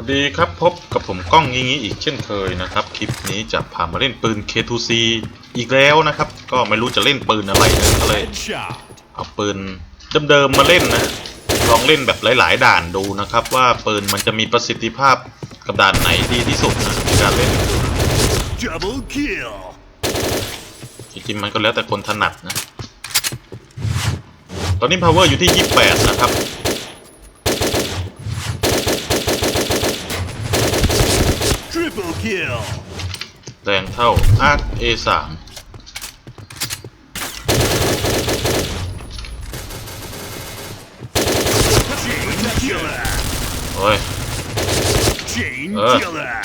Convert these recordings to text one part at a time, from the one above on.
วัสดีครับพบกับผมก้องงี้งี้อีกเช่นเคยนะครับ คลิปนี้จะพามาเล่นปืน K2C อีกแล้วนะครับ ก็ไม่รู้จะเล่นปืนอะไรนะก็เลย Headshot. เอาปืนเดิมๆมาเล่นนะลองเล่นแบบหลาย ๆ ด่านดูนะครับ ว่าปืนมันจะมีประสิทธิภาพกับด่านไหนดีที่สุดนะในการเล่น Double kill. จริงๆมันก็แล้วแต่คนถนัดนะ ตอนนี้ power อยู่ที่ 28 นะครับ Triple kill. แรงเท่า Arc A3 Chain killer. โอ้ย Chain Uh. killer.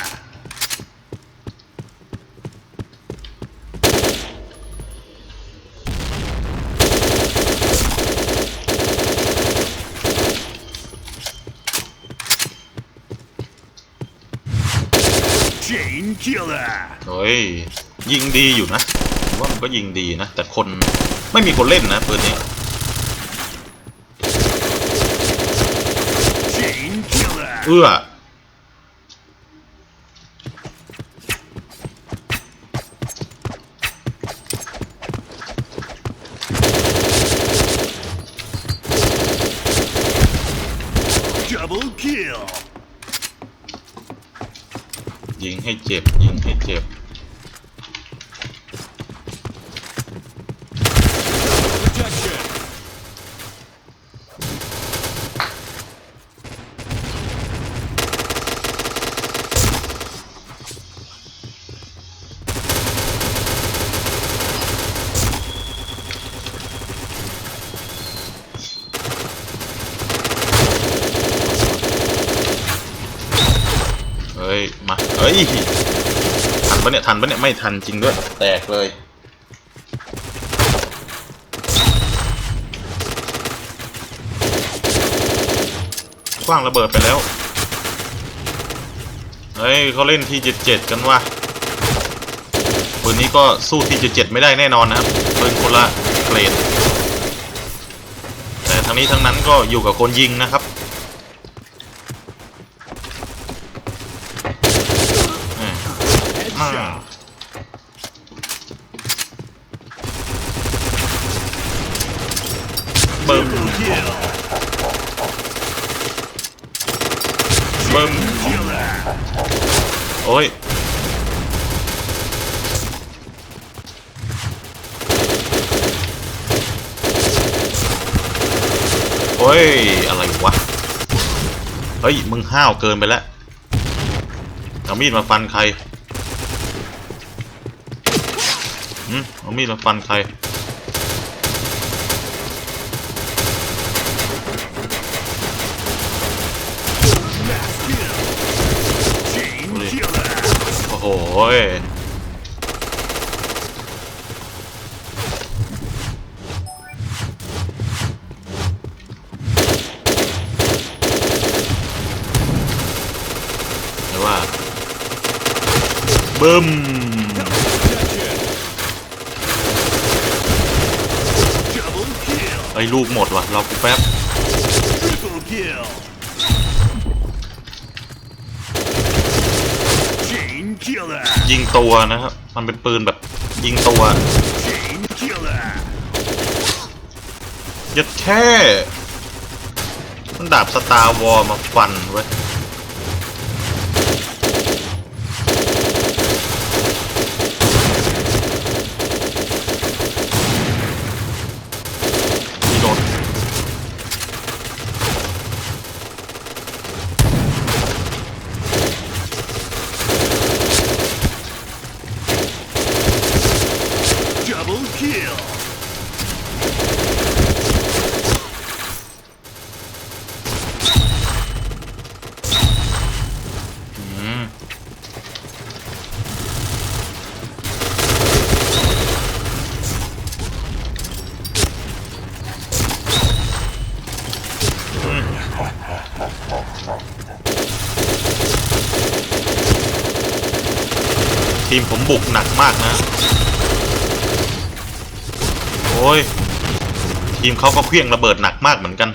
เ Chain killer. โอ้ย ยิงดีอยู่นะผมว่ามันก็ยิงดีนะ แต่คนไม่มีคนเล่นนะปืนนี้ Chain killer. เอื้อ Double kill. ยิง ให้เจ็บยิงให้เจ็บ Protection. เฮ้ย มาเฮ้ย ทันปะเนี่ย ทันปะเนี่ย ไม่ทันจริงด้วย แตกเลย คว้างระเบิดไปแล้ว เฮ้ยเขาเล่นที่เจ็ดกันว่ะปืนนี้ก็สู้ที่เจ็ดไม่ได้แน่นอนนะครับปืนคนละเกรด แต่ทั้งนี้ทั้งนั้นก็อยู่กับคนยิงนะครับ อืม Headshot. เบิ่ม Triple kill. เบิ่มโอ้ยโอ้ย อะไรวะ เฮ้ย มึงห้าวเกินไปแล้วเอามีดมาฟันใครหืมเอามีดมาฟันใคร Mass kill. Chain Uli. killer. โอ้โหยแต่ว่าบึ้ม Protection. Double kill. ไอ้ยลูกหมดว่ะเรากูแป๊บ Triple kill. Chain killer. ยิงตัวนะครับ มันเป็นปืนแบบยิงตัว Chain killer. ยัดแค่ มันดาบสตาร์วอลมาฟันไว้ ทีมผมบุกหนักมากนะ โอ้ย ทีมเขาก็เคลี้ยงระเบิดหนักมากเหมือนกัน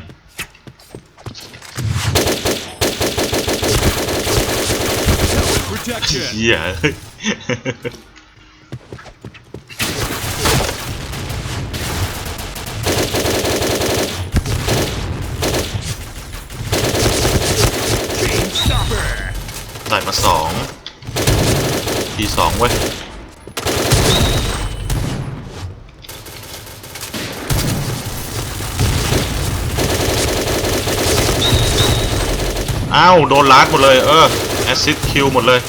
เย้ได้มาสอง ทีสองเว้ยอ้าว โดนลาดหมดเลย เออ แอซิดคิวหมดเลย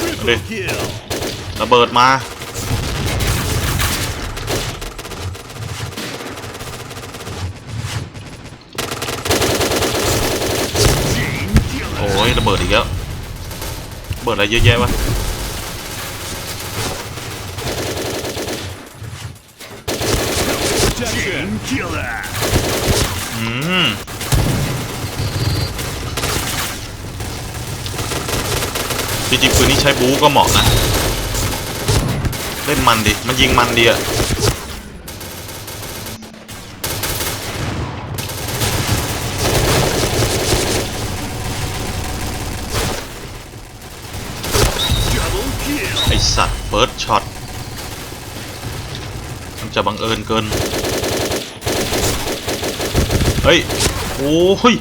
Triple kill. ระเบิดมา Chain killer. โอ้ ยระเบิดอีกแล้วระเบิดอะไรเยอะแยะวะอืมจริงๆปืนนี้ใช้บู๊ก็เหมาะนะ เล่นมันดิ มันยิงมันดีอะ Double kill. ไอสัตว์ เฟิร์สช็อตมันจะบังเอิญเกิน เฮ้ย โอ้ย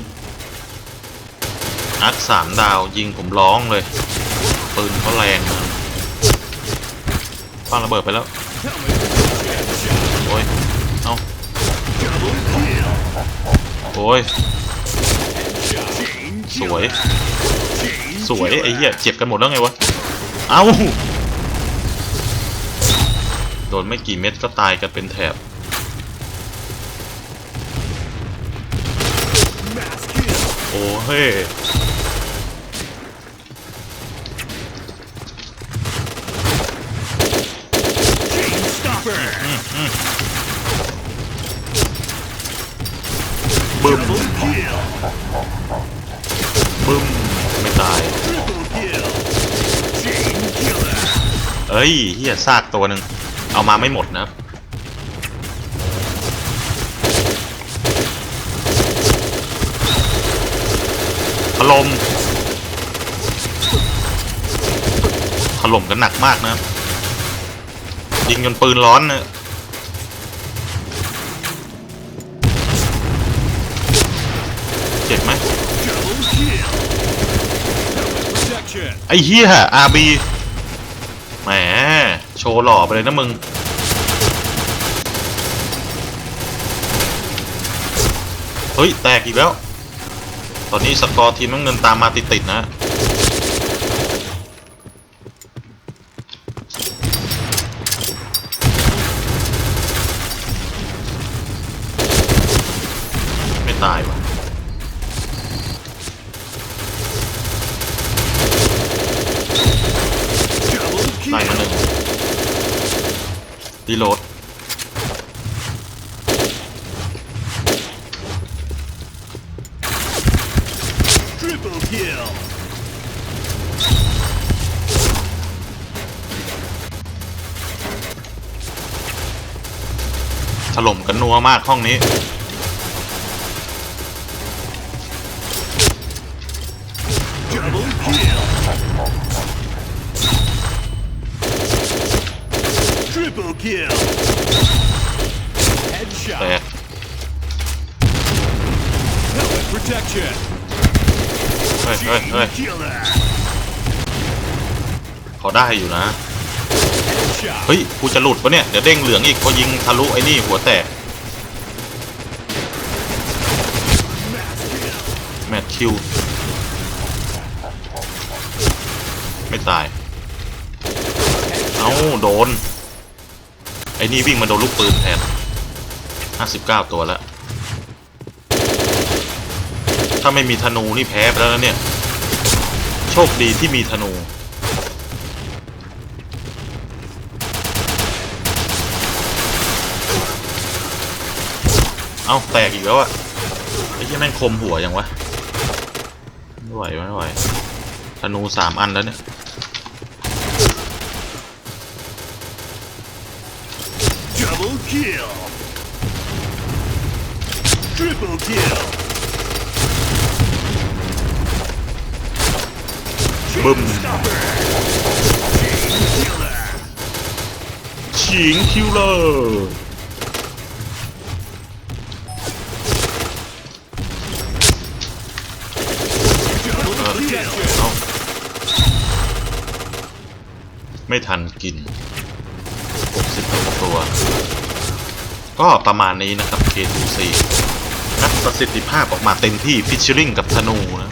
อักสามดาวยิงผมร้องเลย ปืนเขาแรงนะป้างระเบิดไปแล้ว โอ้ย เอาโอ้ย สวย สวย ไอ้เหี้ย เจ็บกันหมดแล้วไงวะ เอ้า โดนไม่กี่เม็ดก็ตายกันเป็นแถบ โอ้เฮ้บึ้มบึ้มไม่ตาย เอ้ยเฮียซากตัวหนึ่ง เอามาไม่หมดนะถล่มถล่มกันหนักมากนะ ยิงจนปืนร้อนนะเจ็บไหมไอ้เฮียอาบีแหม โชว์หล่อไปเลยนะมึง เฮ้ย แตกอีกแล้ว ตอนนี้สกอร์ทีมน้ำเงินตามมาติดๆนะไม่ตายว่ะ Double ได้ kill. มาหนึ่ง ดีโหลด Triple kill. ถล่มกันนัวมากห้องนี้ Double kill. Triple kill. แต Headshot. ก Helmet protection. เฮ้ยเฮ้ย Chain เฮ้ย killer. พอได้อยู่นะ Headshot. เฮ้ย กูจะหลุดปะเนี่ย เดี๋ยวเด้งเหลืองอีกพอยิงทะลุไอ้นี่หัวแตก Mass kill. แมทคิว ไม่ตาย เอ้า โดน ไอ้นี่วิ่งมาโดนลูกปืนแทน 59 ตัวแล้ว ถ้าไม่มีธนูนี่แพ้ไปแล้วนะเนี่ย โชคดีที่มีธนู เอ้าแตกอีกแล้วอะไอ้ที่แม่งคมหัวยังวะ ไม่ไหวไม่ไหวธนูสามอันแล้วเนี่ย Double kill. Triple kill. บึ้ม Stopper. Killer. ฉิงคิวเลอร์ Double kill. เอาไม่ทันกิน ก็ประมาณนี้นะครับ K24 นะประสิทธิภาพออกมาเต็มที่ฟิชชอริงกับธนูนะ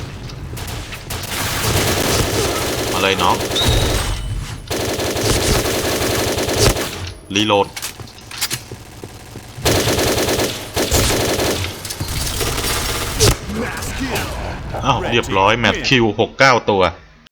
มาเลยน้องรีโหลดอ้าวเรียบร้อย แมตช์คิว 69 ตัว